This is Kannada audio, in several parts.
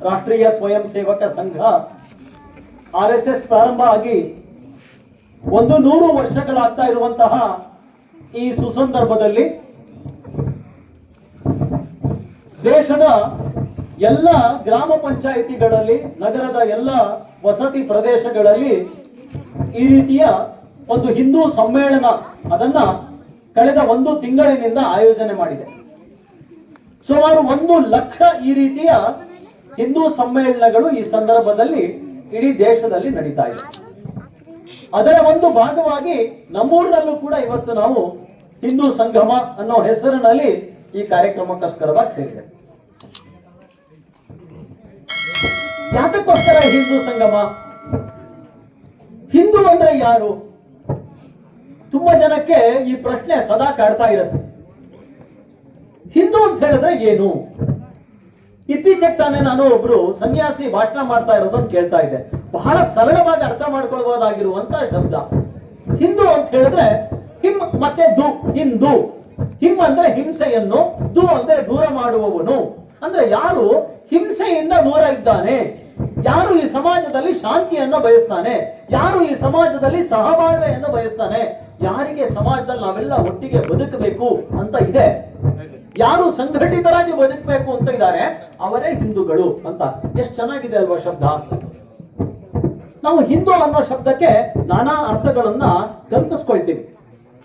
ರಾಷ್ಟ್ರೀಯ ಸ್ವಯಂ ಸೇವಕ ಸಂಘ ಆರ್ ಎಸ್ ಎಸ್ ಪ್ರಾರಂಭ ಆಗಿ ಒಂದು ನೂರು ವರ್ಷಗಳಾಗ್ತಾ ಇರುವಂತಹ ಈ ಸುಸಂದರ್ಭದಲ್ಲಿ ದೇಶದ ಎಲ್ಲ ಗ್ರಾಮ ಪಂಚಾಯಿತಿಗಳಲ್ಲಿ, ನಗರದ ಎಲ್ಲ ವಸತಿ ಪ್ರದೇಶಗಳಲ್ಲಿ ಈ ರೀತಿಯ ಒಂದು ಹಿಂದೂ ಸಮ್ಮೇಳನ ಅದನ್ನ ಕಳೆದ ಒಂದು ತಿಂಗಳಿನಿಂದ ಆಯೋಜನೆ ಮಾಡಿದೆ. ಸುಮಾರು ಒಂದು ಲಕ್ಷ ಈ ರೀತಿಯ ಹಿಂದೂ ಸಮ್ಮೇಳನಗಳು ಈ ಸಂದರ್ಭದಲ್ಲಿ ಇಡೀ ದೇಶದಲ್ಲಿ ನಡೀತಾ ಇದೆ. ಅದರ ಒಂದು ಭಾಗವಾಗಿ ನಮ್ಮೂರಿನಲ್ಲೂ ಕೂಡ ಇವತ್ತು ನಾವು ಹಿಂದೂ ಸಂಗಮ ಅನ್ನೋ ಹೆಸರಿನಲ್ಲಿ ಈ ಕಾರ್ಯಕ್ರಮಕ್ಕೋಸ್ಕರವಾಗಿ ಸೇರಿದೆ. ಯಾತಕ್ಕೋಸ್ಕರ ಹಿಂದೂ ಸಂಗಮ? ಹಿಂದೂ ಅಂದ್ರೆ ಯಾರು? ತುಂಬಾ ಜನಕ್ಕೆ ಈ ಪ್ರಶ್ನೆ ಸದಾ ಕಾಡ್ತಾ ಇರುತ್ತೆ. ಹಿಂದೂ ಅಂತ ಹೇಳಿದ್ರೆ ಏನು? ಇತ್ತೀಚೆಗೆ ತಾನೇ ನಾನು ಒಬ್ರು ಸನ್ಯಾಸಿ ಭಾಷಣ ಮಾಡ್ತಾ ಇರೋದನ್ನು ಕೇಳ್ತಾ ಇದ್ದೆ. ಬಹಳ ಸರಳವಾಗಿ ಅರ್ಥ ಮಾಡ್ಕೊಳ್ಬಹುದಾಗಿರುವಂತ ಶಬ್ದ. ಹಿಂದೂ ಅಂತ ಹೇಳಿದ್ರೆ ಹಿಮ್ ಮತ್ತೆ ದು, ಹಿಂದೂ. ಹಿಮ್ ಅಂದ್ರೆ ಹಿಂಸೆಯನ್ನು, ದು ಅಂದ್ರೆ ದೂರ ಮಾಡುವವನು. ಅಂದ್ರೆ ಯಾರು ಹಿಂಸೆಯಿಂದ ದೂರ ಇದ್ದಾನೆ? ಯಾರು ಈ ಸಮಾಜದಲ್ಲಿ ಶಾಂತಿಯನ್ನ ಬಯಸ್ತಾನೆ? ಯಾರು ಈ ಸಮಾಜದಲ್ಲಿ ಸಹಬಾಳ್ವೆಯನ್ನು ಬಯಸ್ತಾನೆ? ಯಾರಿಗೆ ಸಮಾಜದಲ್ಲಿ ನಾವೆಲ್ಲ ಒಟ್ಟಿಗೆ ಬದುಕಬೇಕು ಅಂತ ಇದೆ. ಯಾರು ಸಂಘಟಿತರಾಗಿ ಬದುಕಬೇಕು ಅಂತ ಇದ್ದಾರೆ, ಅವರೇ ಹಿಂದೂಗಳು ಅಂತ. ಎಷ್ಟು ಚೆನ್ನಾಗಿದೆ ಅಲ್ವಾ ಶಬ್ದ? ನಾವು ಹಿಂದೂ ಅನ್ನೋ ಶಬ್ದಕ್ಕೆ ನಾನಾ ಅರ್ಥಗಳನ್ನ ಕಲ್ಪಿಸ್ಕೊಳ್ತೀವಿ.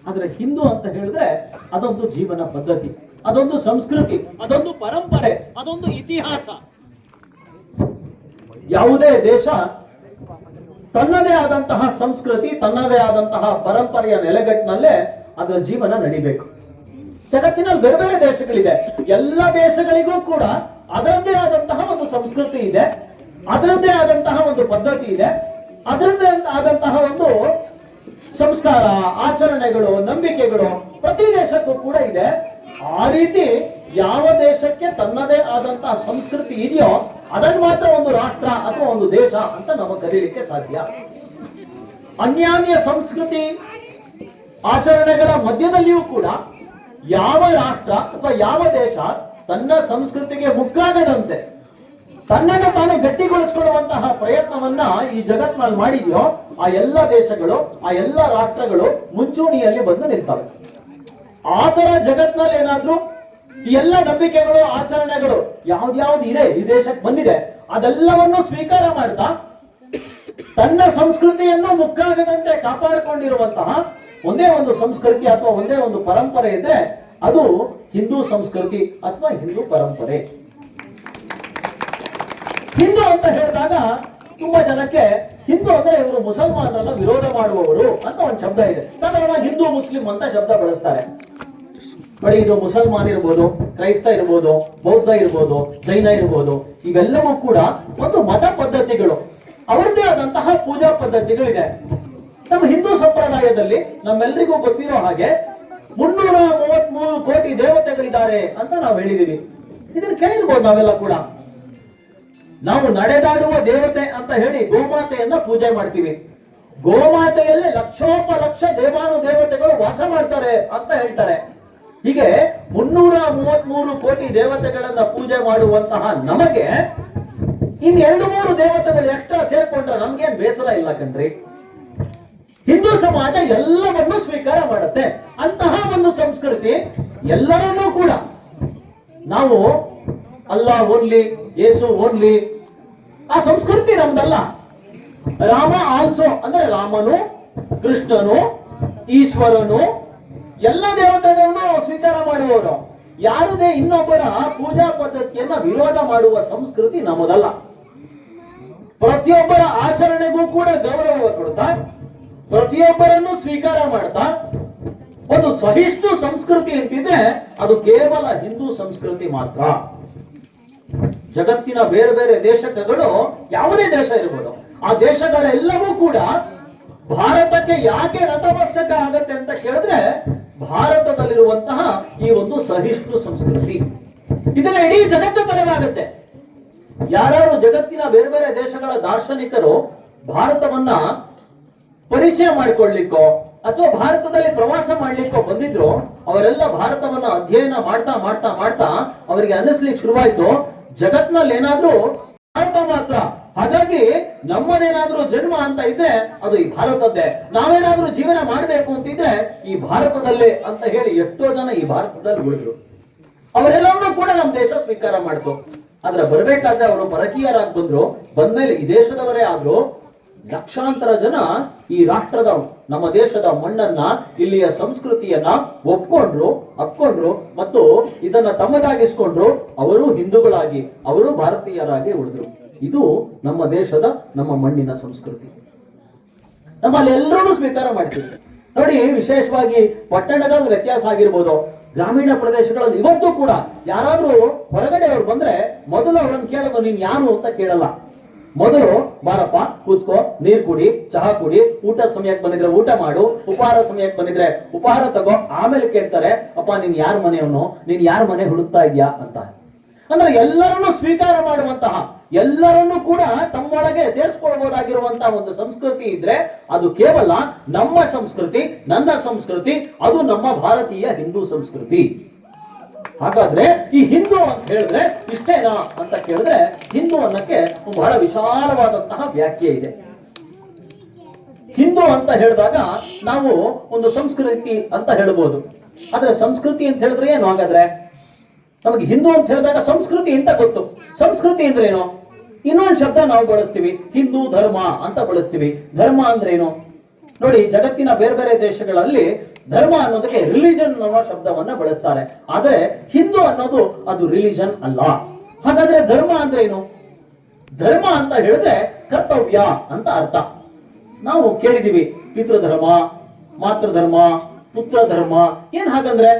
ಆದ್ರೆ ಹಿಂದೂ ಅಂತ ಹೇಳಿದ್ರೆ ಅದೊಂದು ಜೀವನ ಪದ್ಧತಿ, ಅದೊಂದು ಸಂಸ್ಕೃತಿ, ಅದೊಂದು ಪರಂಪರೆ, ಅದೊಂದು ಇತಿಹಾಸ. ಯಾವುದೇ ದೇಶ ತನ್ನದೇ ಆದಂತಹ ಸಂಸ್ಕೃತಿ, ತನ್ನದೇ ಆದಂತಹ ಪರಂಪರೆಯ ನೆಲೆಗಟ್ಟಿನಲ್ಲೇ ಅದರ ಜೀವನ ನಡಿಬೇಕು. ಜಗತ್ತಿನಲ್ಲಿ ಬೇರೆ ಬೇರೆ ದೇಶಗಳಿದೆ. ಎಲ್ಲ ದೇಶಗಳಿಗೂ ಕೂಡ ಅದರದ್ದೇ ಆದಂತಹ ಒಂದು ಸಂಸ್ಕೃತಿ ಇದೆ. ಅದರದ್ದೇ ಆದಂತಹ ಒಂದು ಪದ್ಧತಿ ಇದೆ. ಅದರದ್ದೇ ಆದಂತಹ ಒಂದು ಸಂಸ್ಕಾರ, ಆಚರಣೆಗಳು, ನಂಬಿಕೆಗಳು ಪ್ರತಿ ದೇಶಕ್ಕೂ ಕೂಡ ಇದೆ. ಆ ರೀತಿ ಯಾವ ದೇಶಕ್ಕೆ ತನ್ನದೇ ಆದಂತಹ ಸಂಸ್ಕೃತಿ ಇದೆಯೋ ಅದನ್ನು ಮಾತ್ರ ಒಂದು ರಾಷ್ಟ್ರ ಅಥವಾ ಒಂದು ದೇಶ ಅಂತ ನಾವು ಕರೀಲಿಕ್ಕೆ ಸಾಧ್ಯ. ಅನ್ಯಾನ್ಯ ಸಂಸ್ಕೃತಿ ಆಚರಣೆಗಳ ಮಧ್ಯದಲ್ಲಿಯೂ ಕೂಡ ಯಾವ ರಾಷ್ಟ್ರ ಅಥವಾ ಯಾವ ದೇಶ ತನ್ನ ಸಂಸ್ಕೃತಿಗೆ ಮುಕ್ಕಾಗದಂತೆ ತನ್ನನ್ನು ತಾನು ಗಟ್ಟಿಗೊಳಿಸಿಕೊಳ್ಳುವಂತಹ ಪ್ರಯತ್ನವನ್ನ ಈ ಜಗತ್ನಲ್ಲಿ ಮಾಡಿದೆಯೋ, ಆ ಎಲ್ಲ ದೇಶಗಳು, ಆ ಎಲ್ಲ ರಾಷ್ಟ್ರಗಳು ಮುಂಚೂಣಿಯಲ್ಲಿ ಬಂದು ನಿಲ್ತವೆ. ಆ ತರ ಜಗತ್ನಲ್ಲಿ ಏನಾದ್ರೂ ಈ ಎಲ್ಲ ನಂಬಿಕೆಗಳು, ಆಚರಣೆಗಳು ಯಾವ್ದ್ಯಾವ್ದು ಇದೆ, ಈ ದೇಶಕ್ಕೆ ಬಂದಿದೆ, ಅದೆಲ್ಲವನ್ನು ಸ್ವೀಕಾರ ಮಾಡ್ತಾ ತನ್ನ ಸಂಸ್ಕೃತಿಯನ್ನು ಮುಕ್ಕಾಗದಂತೆ ಕಾಪಾಡಿಕೊಂಡಿರುವಂತಹ ಒಂದೇ ಒಂದು ಸಂಸ್ಕೃತಿ ಅಥವಾ ಒಂದೇ ಒಂದು ಪರಂಪರೆ ಇದ್ರೆ ಅದು ಹಿಂದೂ ಸಂಸ್ಕೃತಿ ಅಥವಾ ಹಿಂದೂ ಪರಂಪರೆ. ಹಿಂದೂ ಅಂತ ಹೇಳಿದಾಗ ತುಂಬಾ ಜನಕ್ಕೆ ಹಿಂದೂ ಅಂದ್ರೆ ಇವರು ಮುಸಲ್ಮಾನರನ್ನ ವಿರೋಧ ಮಾಡುವವರು ಅಂತ ಒಂದು ಶಬ್ದ ಇದೆ. ಸಾಧಾರಣವಾಗಿ ಹಿಂದೂ, ಮುಸ್ಲಿಂ ಅಂತ ಶಬ್ದ ಬಳಸ್ತಾರೆ. ನೋಡಿ, ಇದು ಮುಸಲ್ಮಾನ್ ಇರ್ಬೋದು, ಕ್ರೈಸ್ತ ಇರ್ಬೋದು, ಬೌದ್ಧ ಇರ್ಬೋದು, ಜೈನ ಇರ್ಬೋದು, ಇವೆಲ್ಲವೂ ಕೂಡ ಒಂದು ಮತ ಪದ್ಧತಿಗಳು. ಅವರದ್ದೇ ಆದಂತಹ ಪೂಜಾ ಪದ್ಧತಿಗಳಿದೆ. ನಮ್ಮ ಹಿಂದೂ ಸಂಪ್ರದಾಯದಲ್ಲಿ ನಮ್ಮೆಲ್ಲರಿಗೂ ಗೊತ್ತಿರೋ ಹಾಗೆ ಮುನ್ನೂರ ಮೂವತ್ಮೂರು ಕೋಟಿ ದೇವತೆಗಳಿದ್ದಾರೆ ಅಂತ ನಾವು ಹೇಳಿದೀವಿ. ಇದನ್ನು ಕೇಳಿರ್ಬೋದು ನಾವೆಲ್ಲ ಕೂಡ. ನಾವು ನಡೆದಾಡುವ ದೇವತೆ ಅಂತ ಹೇಳಿ ಗೋಮಾತೆಯನ್ನ ಪೂಜೆ ಮಾಡ್ತೀವಿ. ಗೋಮಾತೆಯಲ್ಲಿ ಲಕ್ಷೋಪ ಲಕ್ಷ ದೇವಾನು ದೇವತೆಗಳು ವಾಸ ಮಾಡ್ತಾರೆ ಅಂತ ಹೇಳ್ತಾರೆ. ಹೀಗೆ ಮುನ್ನೂರ ಮೂವತ್ಮೂರು ಕೋಟಿ ದೇವತೆಗಳನ್ನ ಪೂಜೆ ಮಾಡುವಂತಹ ನಮಗೆ ಇನ್ ಎರಡು ಮೂರು ದೇವತೆಗಳು ಎಕ್ಸ್ಟ್ರಾ ಸೇರ್ಕೊಂಡ್ರೆ ನಮ್ಗೇನ್ ಬೇಸರ ಇಲ್ಲ ಕಣ್ರಿ. ಹಿಂದೂ ಸಮಾಜ ಎಲ್ಲವನ್ನೂ ಸ್ವೀಕಾರ ಮಾಡುತ್ತೆ. ಅಂತಹ ಒಂದು ಸಂಸ್ಕೃತಿ ಎಲ್ಲರನ್ನೂ ಕೂಡ ನಾವು ಅಲ್ಲ ಓನ್ಲಿ ಯೇಸು ಓನ್ಲಿ, ಆ ಸಂಸ್ಕೃತಿ ನಮ್ದಲ್ಲ. ರಾಮ ಆಲ್ಸೋ ಅಂದ್ರೆ ರಾಮನು, ಕೃಷ್ಣನು, ಈಶ್ವರನು, ಎಲ್ಲ ದೇವತೆಗಳನ್ನು ಸ್ವೀಕಾರ ಮಾಡುವವರು. ಯಾರದೇ ಇನ್ನೊಬ್ಬರ ಪೂಜಾ ಪದ್ಧತಿಯನ್ನ ವಿರೋಧ ಮಾಡುವ ಸಂಸ್ಕೃತಿ ನಮ್ಮದಲ್ಲ. ಪ್ರತಿಯೊಬ್ಬರ ಆಚರಣೆಗೂ ಕೂಡ ಗೌರವ ಕೊಡ್ತಾ ಪ್ರತಿಯೊಬ್ಬರನ್ನು ಸ್ವೀಕಾರ ಮಾಡ್ತಾ, ಒಂದು ಸಹಿಷ್ಣು ಸಂಸ್ಕೃತಿ ಅಂತಿದ್ರೆ ಅದು ಕೇವಲ ಹಿಂದೂ ಸಂಸ್ಕೃತಿ ಮಾತ್ರ. ಜಗತ್ತಿನ ಬೇರೆ ಬೇರೆ ದೇಶಗಳು ಯಾವುದೇ ದೇಶ ಇರ್ಬೋದು, ಆ ದೇಶಗಳೆಲ್ಲವೂ ಕೂಡ ಭಾರತಕ್ಕೆ ಯಾಕೆ ನತಮಸ್ತಕ ಆಗತ್ತೆ ಅಂತ ಕೇಳಿದ್ರೆ, ಭಾರತದಲ್ಲಿರುವಂತಹ ಈ ಒಂದು ಸಹಿಷ್ಣು ಸಂಸ್ಕೃತಿ. ಇದನ್ನ ಇಡೀ ಜಗತ್ತು ಬಲವಾಗುತ್ತೆ ಯಾರ್ಯಾರು ಜಗತ್ತಿನ ಬೇರೆ ಬೇರೆ ದೇಶಗಳ ದಾರ್ಶನಿಕರು ಭಾರತವನ್ನ ಪರಿಚಯ ಮಾಡಿಕೊಳ್ಳಿಕ್ಕೋ ಅಥವಾ ಭಾರತದಲ್ಲಿ ಪ್ರವಾಸ ಮಾಡ್ಲಿಕ್ಕೋ ಬಂದಿದ್ರು ಅವರೆಲ್ಲ ಭಾರತವನ್ನ ಅಧ್ಯಯನ ಮಾಡ್ತಾ ಮಾಡ್ತಾ ಮಾಡ್ತಾ ಅವರಿಗೆ ಅನ್ನಿಸ್ಲಿಕ್ಕೆ ಶುರುವಾಯ್ತು. ಜಗತ್ನಲ್ಲಿ ಏನಾದ್ರೂ ಭಾರತ ಮಾತ್ರ. ಹಾಗಾಗಿ ನಮ್ಮದೇನಾದ್ರೂ ಜನ್ಮ ಅಂತ ಇದ್ರೆ ಅದು ಈ ಭಾರತದ್ದೇ. ನಾವೇನಾದ್ರೂ ಜೀವನ ಮಾಡಬೇಕು ಅಂತಿದ್ರೆ ಈ ಭಾರತದಲ್ಲೇ ಅಂತ ಹೇಳಿ ಎಷ್ಟೋ ಜನ ಈ ಭಾರತದಲ್ಲಿ ಉಳಿದ್ರು. ಅವರೆಲ್ಲವನ್ನೂ ಕೂಡ ನಮ್ಮ ದೇಶ ಸ್ವೀಕಾರ ಮಾಡ್ತು. ಆದ್ರೆ ಬರಬೇಕಾದ್ರೆ ಅವರು ಪರಕೀಯರಾಗಿ ಬಂದ್ರು ಬಂದ್ಮೇಲೆ ಈ ದೇಶದವರೇ ಆದ್ರು ಲಕ್ಷಾಂತರ ಜನ ಈ ರಾಷ್ಟ್ರದ, ನಮ್ಮ ದೇಶದ ಮಣ್ಣನ್ನ, ಇಲ್ಲಿಯ ಸಂಸ್ಕೃತಿಯನ್ನ ಒಪ್ಕೊಂಡ್ರು ಅಪ್ಕೊಂಡ್ರು ಮತ್ತು ಇದನ್ನ ತಮ್ಮದಾಗಿಸ್ಕೊಂಡ್ರು. ಅವರು ಹಿಂದೂಗಳಾಗಿ, ಅವರು ಭಾರತೀಯರಾಗಿ ಉಳಿದ್ರು. ಇದು ನಮ್ಮ ದೇಶದ, ನಮ್ಮ ಮಣ್ಣಿನ ಸಂಸ್ಕೃತಿ. ನಮ್ಮಲ್ಲಿ ಎಲ್ಲರೂ ಸ್ವೀಕಾರ ಮಾಡ್ತೀವಿ. ನೋಡಿ, ವಿಶೇಷವಾಗಿ ಪಟ್ಟಣದ ವ್ಯತ್ಯಾಸ ಆಗಿರ್ಬೋದು. ಗ್ರಾಮೀಣ ಪ್ರದೇಶಗಳಲ್ಲಿ ಇವತ್ತು ಕೂಡ ಯಾರಾದರೂ ಹೊರಗಡೆ ಅವ್ರು ಬಂದ್ರೆ ಮೊದಲು ಅವ್ರನ್ನ ಕೇಳೋದು ನೀನ್ ಯಾರು ಅಂತ ಕೇಳಲ್ಲ. ಮೊದಲು ಬಾರಪ್ಪ, ಕೂತ್ಕೋ, ನೀರ್ ಕುಡಿ, ಚಹಾ ಕುಡಿ, ಊಟ ಸಮಯಕ್ಕೆ ಬಂದಿದ್ರೆ ಊಟ ಮಾಡು, ಉಪಹಾರ ಸಮಯಕ್ಕೆ ಬಂದಿದ್ರೆ ಉಪಹಾರ ತಗೋ, ಆಮೇಲೆ ಕೇಳ್ತಾರೆ, ಅಪ್ಪ, ನೀನ್ ಯಾರ ಮನೆಯವನು? ನೀನ್ ಯಾರ ಮನೆ ಹುಡುಕ್ತಾ ಇದೆಯಾ? ಅಂತ. ಅಂದ್ರೆ ಎಲ್ಲರನ್ನೂ ಸ್ವೀಕಾರ ಮಾಡುವಂತಹ, ಎಲ್ಲರನ್ನೂ ಕೂಡ ತಮ್ಮೊಳಗೆ ಸೇರಿಸ್ಕೊಳ್ಬಹುದಾಗಿರುವಂತಹ ಒಂದು ಸಂಸ್ಕೃತಿ ಇದ್ರೆ ಅದು ಕೇವಲ ನಮ್ಮ ಸಂಸ್ಕೃತಿ, ನನ್ನ ಸಂಸ್ಕೃತಿ, ಅದು ನಮ್ಮ ಭಾರತೀಯ ಹಿಂದೂ ಸಂಸ್ಕೃತಿ. ಹಾಗಾದ್ರೆ ಈ ಹಿಂದೂ ಅಂತ ಹೇಳಿದ್ರೆ ಇಷ್ಟೇನಾ ಅಂತ ಕೇಳಿದ್ರೆ ಹಿಂದೂ ಅನ್ನಕ್ಕೆ ಬಹಳ ವಿಶಾಲವಾದಂತಹ ವ್ಯಾಖ್ಯೆ ಇದೆ. ಹಿಂದೂ ಅಂತ ಹೇಳಿದಾಗ ನಾವು ಒಂದು ಸಂಸ್ಕೃತಿ ಅಂತ ಹೇಳ್ಬೋದು. ಆದ್ರೆ ಸಂಸ್ಕೃತಿ ಅಂತ ಹೇಳಿದ್ರೆ ಏನು ಹಾಗಾದ್ರೆ? ನಮಗೆ ಹಿಂದೂ ಅಂತ ಹೇಳಿದಾಗ ಸಂಸ್ಕೃತಿ ಅಂತ ಗೊತ್ತು? ಸಂಸ್ಕೃತಿ ಅಂದ್ರೆ ಏನು ಇನ್ನೊಂದು ಶಬ್ದ ನಾವು ಬಳಸ್ತೀವಿ, ಹಿಂದೂ ಧರ್ಮ ಅಂತ ಬಳಸ್ತೀವಿ. ಧರ್ಮ ಅಂದ್ರೆ ಏನು ನೋಡಿ, ಜಗತ್ತಿನ ಬೇರೆ ಬೇರೆ ದೇಶಗಳಲ್ಲಿ ಧರ್ಮ ಅನ್ನೋದಕ್ಕೆ ರಿಲಿಜನ್ ಅನ್ನೋ ಶಬ್ದವನ್ನ ಬಳಸ್ತಾರೆ. ಆದರೆ ಹಿಂದೂ ಅನ್ನೋದು ಅದು ರಿಲಿಜನ್ ಅಲ್ಲ. ಹಾಗಾದ್ರೆ ಧರ್ಮ ಅಂದ್ರೆ ಏನು ಧರ್ಮ ಅಂತ ಹೇಳಿದ್ರೆ ಕರ್ತವ್ಯ ಅಂತ ಅರ್ಥ. ನಾವು ಕೇಳಿದೀವಿ, ಪಿತೃಧರ್ಮ, ಮಾತೃಧರ್ಮ ಪುತ್ರ ಧರ್ಮ ಏನ್ ಹಾಗಂದ್ರೆ?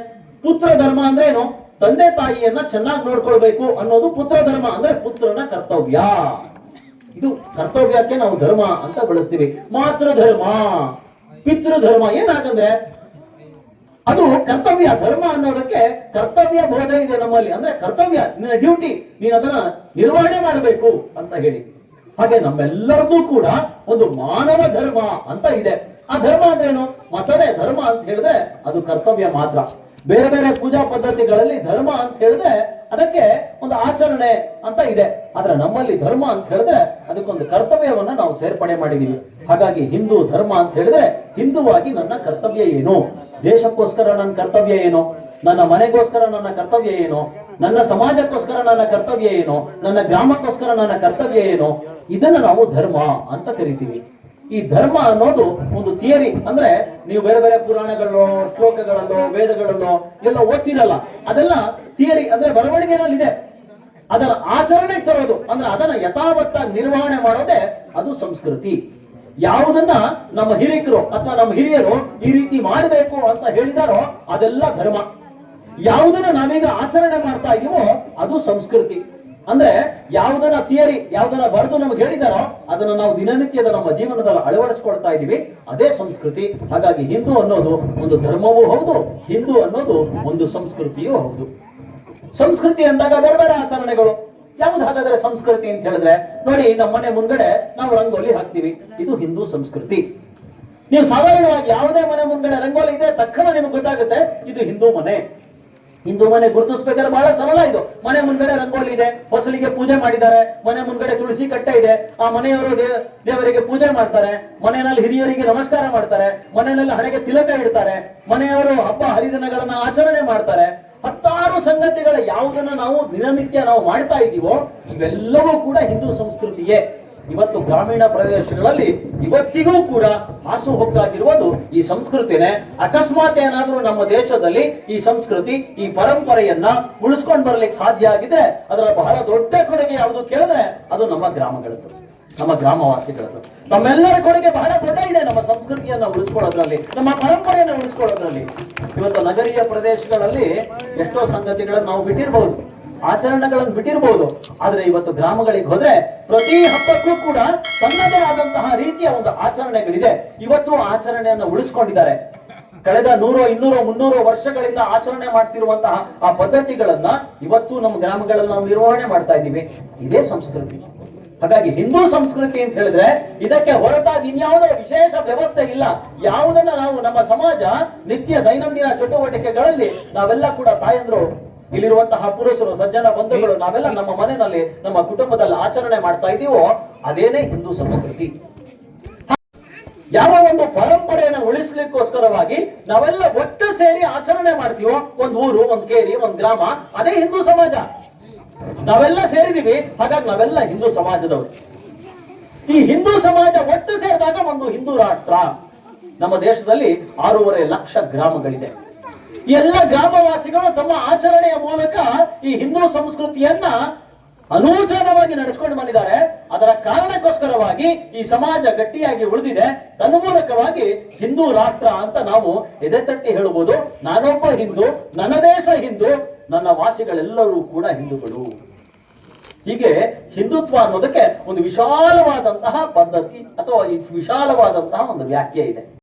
ಪುತ್ರ ಧರ್ಮ ಅಂದ್ರೆ ಏನು ತಂದೆ ತಾಯಿಯನ್ನ ಚೆನ್ನಾಗಿ ನೋಡ್ಕೊಳ್ಬೇಕು ಅನ್ನೋದು ಪುತ್ರ ಧರ್ಮ, ಅಂದ್ರೆ ಪುತ್ರನ ಕರ್ತವ್ಯ. ಇದು ಕರ್ತವ್ಯಕ್ಕೆ ನಾವು ಧರ್ಮ ಅಂತ ಬಳಸ್ತೀವಿ. ಮಾತೃ ಧರ್ಮ ಪಿತೃಧರ್ಮ ಏನಾಗಂದ್ರೆ, ಅದು ಕರ್ತವ್ಯ, ಧರ್ಮ ಅನ್ನೋದಕ್ಕೆ ಕರ್ತವ್ಯ ಬೋಧ ಇದೆ ನಮ್ಮಲ್ಲಿ. ಅಂದ್ರೆ ಕರ್ತವ್ಯ, ನಿನ್ನ ಡ್ಯೂಟಿ ನೀನ್ ಅದನ್ನ ನಿರ್ವಹಣೆ ಮಾಡಬೇಕು ಅಂತ ಹೇಳಿ. ಹಾಗೆ ನಮ್ಮೆಲ್ಲರದ್ದು ಕೂಡ ಒಂದು ಮಾನವ ಧರ್ಮ ಅಂತ ಇದೆ. ಆ ಧರ್ಮ ಅಂದ್ರೇನು? ಮತ್ತದೇ ಧರ್ಮ ಅಂತ ಹೇಳಿದ್ರೆ ಅದು ಕರ್ತವ್ಯ ಮಾತ್ರ. ಬೇರೆ ಬೇರೆ ಪೂಜಾ ಪದ್ಧತಿಗಳಲ್ಲಿ ಧರ್ಮ ಅಂತ ಹೇಳಿದ್ರೆ ಅದಕ್ಕೆ ಒಂದು ಆಚರಣೆ ಅಂತ ಇದೆ. ಆದ್ರೆ ನಮ್ಮಲ್ಲಿ ಧರ್ಮ ಅಂತ ಹೇಳಿದ್ರೆ ಅದಕ್ಕೊಂದು ಕರ್ತವ್ಯವನ್ನ ನಾವು ಸೇರ್ಪಡೆ ಮಾಡಿದೀವಿ. ಹಾಗಾಗಿ ಹಿಂದೂ ಧರ್ಮ ಅಂತ ಹೇಳಿದ್ರೆ ಹಿಂದೂವಾಗಿ ನನ್ನ ಕರ್ತವ್ಯ ಏನು? ದೇಶಕ್ಕೋಸ್ಕರ ನನ್ನ ಕರ್ತವ್ಯ ಏನು? ನನ್ನ ಮನೆಗೋಸ್ಕರ ನನ್ನ ಕರ್ತವ್ಯ ಏನು? ನನ್ನ ಸಮಾಜಕ್ಕೋಸ್ಕರ ನನ್ನ ಕರ್ತವ್ಯ ಏನು? ನನ್ನ ಗ್ರಾಮಕ್ಕೋಸ್ಕರ ನನ್ನ ಕರ್ತವ್ಯ ಏನು? ಇದನ್ನ ನಾವು ಧರ್ಮ ಅಂತ ಕರಿತೀವಿ. ಈ ಧರ್ಮ ಅನ್ನೋದು ಒಂದು ಥಿಯರಿ ಅಂದ್ರೆ ನೀವು ಬೇರೆ ಬೇರೆ ಪುರಾಣಗಳನ್ನೋ ಶ್ಲೋಕಗಳಲ್ಲೋ ವೇದಗಳನ್ನೋ ಎಲ್ಲ ಓದ್ತಿರಲ್ಲ. ಅದೆಲ್ಲ ಥಿಯರಿ ಅಂದ್ರೆ ಬರವಣಿಗೆನಲ್ಲಿ ಇದೆ ಅದರ ಆಚರಣೆ ತರೋದು. ಅಂದ್ರೆ ಅದನ್ನ ಯಥಾವತ್ತ ನಿರ್ವಹಣೆ ಮಾಡೋದೇ ಅದು ಸಂಸ್ಕೃತಿ. ಯಾವುದನ್ನ ನಮ್ಮ ಹಿರಿಕರು ಅಥವಾ ನಮ್ಮ ಹಿರಿಯರು ಈ ರೀತಿ ಮಾಡಬೇಕು ಅಂತ ಹೇಳಿದಾರೋ ಅದೆಲ್ಲ ಧರ್ಮ. ಯಾವುದನ್ನ ನಾವೀಗ ಆಚರಣೆ ಮಾಡ್ತಾ ಇದೀವೋ ಅದು ಸಂಸ್ಕೃತಿ. ಅಂದ್ರೆ ಯಾವ್ದನ ಥಿಯರಿ ಯಾವುದನ್ನ ಬರೆದು ನಮ್ಗೆ ಹೇಳಿದಾರೋ ಅದನ್ನ ನಾವು ದಿನನಿತ್ಯದ ನಮ್ಮ ಜೀವನದಲ್ಲಿ ಅಳವಡಿಸ್ಕೊಳ್ತಾ ಇದೀವಿ. ಅದೇ ಸಂಸ್ಕೃತಿ. ಹಾಗಾಗಿ ಹಿಂದೂ ಅನ್ನೋದು ಒಂದು ಧರ್ಮವೂ ಹೌದು, ಹಿಂದೂ ಅನ್ನೋದು ಒಂದು ಸಂಸ್ಕೃತಿಯೂ ಹೌದು. ಸಂಸ್ಕೃತಿ ಅಂದಾಗ ಬೇರೆ ಬೇರೆ ಆಚರಣೆಗಳು. ಯಾವ್ದು ಹಾಗಾದ್ರೆ ಸಂಸ್ಕೃತಿ ಅಂತ ಹೇಳಿದ್ರೆ, ನೋಡಿ ನಮ್ಮ ಮನೆ ಮುಂದ್ಗಡೆ ನಾವು ರಂಗೋಲಿ ಹಾಕ್ತೀವಿ. ಇದು ಹಿಂದೂ ಸಂಸ್ಕೃತಿ. ನೀವು ಸಾಧಾರಣವಾಗಿ ಯಾವುದೇ ಮನೆ ಮುಂದ್ಗಡೆ ರಂಗೋಲಿ ಇದೆ ತಕ್ಷಣ ನಿಮ್ಗೆ ಗೊತ್ತಾಗುತ್ತೆ, ಇದು ಹಿಂದೂ ಮನೆ. ಹಿಂದೂ ಮನೆ ಗುರುತಿಸ್ಬೇಕಾದ್ರೆ ಬಹಳ ಸರಳ ಇದು. ಮನೆ ಮುಂದ್ಗಡೆ ರಂಗೋಲಿ ಇದೆ ಫಸಲಿಗೆ ಪೂಜೆ ಮಾಡಿದ್ದಾರೆ, ಮನೆ ಮುಂದ್ಗಡೆ ತುಳಸಿ ಕಟ್ಟೆ ಇದೆ. ಆ ಮನೆಯವರು ದೇವರಿಗೆ ಪೂಜೆ ಮಾಡ್ತಾರೆ, ಮನೆಯಲ್ಲಿ ಹಿರಿಯರಿಗೆ ನಮಸ್ಕಾರ ಮಾಡ್ತಾರೆ ಮನೆಯಲ್ಲಿ ಹಣೆಗೆ ತಿಲಕ ಇಡ್ತಾರೆ, ಮನೆಯವರು ಹಬ್ಬ ಹರಿದಿನಗಳನ್ನ ಆಚರಣೆ ಮಾಡ್ತಾರೆ. ಹತ್ತಾರು ಸಂಗತಿಗಳ ಯಾವುದನ್ನ ನಾವು ದಿನನಿತ್ಯ ನಾವು ಮಾಡ್ತಾ ಇದ್ದೀವೋ ಇವೆಲ್ಲವೂ ಕೂಡ ಹಿಂದೂ ಸಂಸ್ಕೃತಿಯೇ. ಇವತ್ತು ಗ್ರಾಮೀಣ ಪ್ರದೇಶಗಳಲ್ಲಿ ಇವತ್ತಿಗೂ ಕೂಡ ಹಾಸು ಹಾಸುಹೊಕ್ಕಾಗಿರುವುದು ಈ ಸಂಸ್ಕೃತಿನೇ. ಅಕಸ್ಮಾತ್ ಏನಾದ್ರೂ ನಮ್ಮ ದೇಶದಲ್ಲಿ ಈ ಸಂಸ್ಕೃತಿ, ಈ ಪರಂಪರೆಯನ್ನ ಉಳಿಸ್ಕೊಂಡು ಬರಲಿಕ್ಕೆ ಸಾಧ್ಯ ಆಗಿದೆ ಅದರ ಬಹಳ ದೊಡ್ಡ ಕೊಡುಗೆ ಯಾವುದು ಕೇಳಿದ್ರೆ ಅದು ನಮ್ಮ ಗ್ರಾಮಗಳದ್ದು, ನಮ್ಮ ಗ್ರಾಮವಾಸಿಗಳದ್ದು. ನಮ್ಮೆಲ್ಲರ ಕೊಡುಗೆ ಬಹಳ ದೊಡ್ಡ ಇದೆ ನಮ್ಮ ಸಂಸ್ಕೃತಿಯನ್ನ ಉಳಿಸ್ಕೊಳ್ಳೋದ್ರಲ್ಲಿ, ನಮ್ಮ ಪರಂಪರೆಯನ್ನ ಉಳಿಸ್ಕೊಳ್ಳೋದ್ರಲ್ಲಿ. ಇವತ್ತು ನಗರೀಯ ಪ್ರದೇಶಗಳಲ್ಲಿ ಎಷ್ಟೋ ಸಂಗತಿಗಳನ್ನು ನಾವು ಬಿಟ್ಟಿರಬಹುದು ಆಚರಣೆಗಳನ್ನು ಬಿಟ್ಟಿರಬಹುದು ಆದ್ರೆ ಇವತ್ತು ಗ್ರಾಮಗಳಿಗೆ ಹೋದ್ರೆ ಪ್ರತಿ ಹಬ್ಬಕ್ಕೂ ಕೂಡ ತನ್ನದೇ ಆದಂತಹ ರೀತಿಯ ಒಂದು ಆಚರಣೆಗಳಿದೆ. ಇವತ್ತು ಆಚರಣೆಯನ್ನ ಉಳಿಸ್ಕೊಂಡಿದ್ದಾರೆ. ಕಳೆದ ನೂರು, ಇನ್ನೂರು, ಮುನ್ನೂರು ವರ್ಷಗಳಿಂದ ಆಚರಣೆ ಮಾಡ್ತಿರುವಂತಹ ಆ ಪದ್ಧತಿಗಳನ್ನ ಇವತ್ತು ನಮ್ಮ ಗ್ರಾಮಗಳಲ್ಲಿ ನಾವು ನಿರ್ವಹಣೆ ಮಾಡ್ತಾ ಇದ್ದೀವಿ. ಇದೇ ಸಂಸ್ಕೃತಿ. ಹಾಗಾಗಿ ಹಿಂದೂ ಸಂಸ್ಕೃತಿ ಅಂತ ಹೇಳಿದ್ರೆ ಇದಕ್ಕೆ ಹೊರತಾಗಿ ಇನ್ಯಾವುದೋ ವಿಶೇಷ ವ್ಯವಸ್ಥೆ ಇಲ್ಲ. ಯಾವುದನ್ನ ನಾವು ನಮ್ಮ ಸಮಾಜ ನಿತ್ಯ ದೈನಂದಿನ ಚಟುವಟಿಕೆಗಳಲ್ಲಿ ನಾವೆಲ್ಲ ಕೂಡ ತಾಯಂದ್ರು ಇಲ್ಲಿರುವಂತಹ ಪುರುಷರು, ಸಜ್ಜನ ಬಂಧುಗಳು, ನಾವೆಲ್ಲ ನಮ್ಮ ಮನೆಯಲ್ಲಿ, ನಮ್ಮ ಕುಟುಂಬದಲ್ಲಿ ಆಚರಣೆ ಮಾಡ್ತಾ ಇದೀವೋ, ಅದೇನೇ ಹಿಂದೂ ಸಂಸ್ಕೃತಿ. ಯಾವ ಒಂದು ಪರಂಪರೆಯನ್ನು ಉಳಿಸ್ಲಿಕ್ಕೋಸ್ಕರವಾಗಿ ನಾವೆಲ್ಲ ಒಟ್ಟು ಸೇರಿ ಆಚರಣೆ ಮಾಡ್ತೀವೋ, ಒಂದ್ ಊರು, ಒಂದ್ ಕೇರಿ, ಒಂದ್ ಗ್ರಾಮ, ಅದೇ ಹಿಂದೂ ಸಮಾಜ. ನಾವೆಲ್ಲ ಸೇರಿದೀವಿ, ಹಾಗಾಗಿ ನಾವೆಲ್ಲ ಹಿಂದೂ ಸಮಾಜದವರು. ಈ ಹಿಂದೂ ಸಮಾಜ ಒಟ್ಟು ಸೇರಿದಾಗ ಒಂದು ಹಿಂದೂ ರಾಷ್ಟ್ರ. ನಮ್ಮ ದೇಶದಲ್ಲಿ ಆರೂವರೆ ಲಕ್ಷ ಗ್ರಾಮಗಳಿದೆ. ಎಲ್ಲ ಗ್ರಾಮವಾಸಿಗಳು ತಮ್ಮ ಆಚರಣೆಯ ಮೂಲಕ ಈ ಹಿಂದೂ ಸಂಸ್ಕೃತಿಯನ್ನ ಅನೂಚನವಾಗಿ ನಡೆಸ್ಕೊಂಡು ಬಂದಿದ್ದಾರೆ. ಅದರ ಕಾರಣಕ್ಕೋಸ್ಕರವಾಗಿ ಈ ಸಮಾಜ ಗಟ್ಟಿಯಾಗಿ ಉಳಿದಿದೆ. ತನ್ಮೂಲಕವಾಗಿ ಹಿಂದೂ ರಾಷ್ಟ್ರ ಅಂತ ನಾವು ಎದೆ ತಟ್ಟಿ ಹೇಳಬಹುದು. ನಾನೊಬ್ಬ ಹಿಂದೂ, ನನ್ನ ದೇಶ ಹಿಂದೂ, ನನ್ನ ವಾಸಿಗಳೆಲ್ಲರೂ ಕೂಡ ಹಿಂದೂಗಳು. ಹೀಗೆ ಹಿಂದುತ್ವ ಅನ್ನೋದಕ್ಕೆ ಒಂದು ವಿಶಾಲವಾದಂತಹ ಪದ್ಧತಿ ಅಥವಾ ವಿಶಾಲವಾದಂತಹ ಒಂದು ವ್ಯಾಖ್ಯೆ ಇದೆ.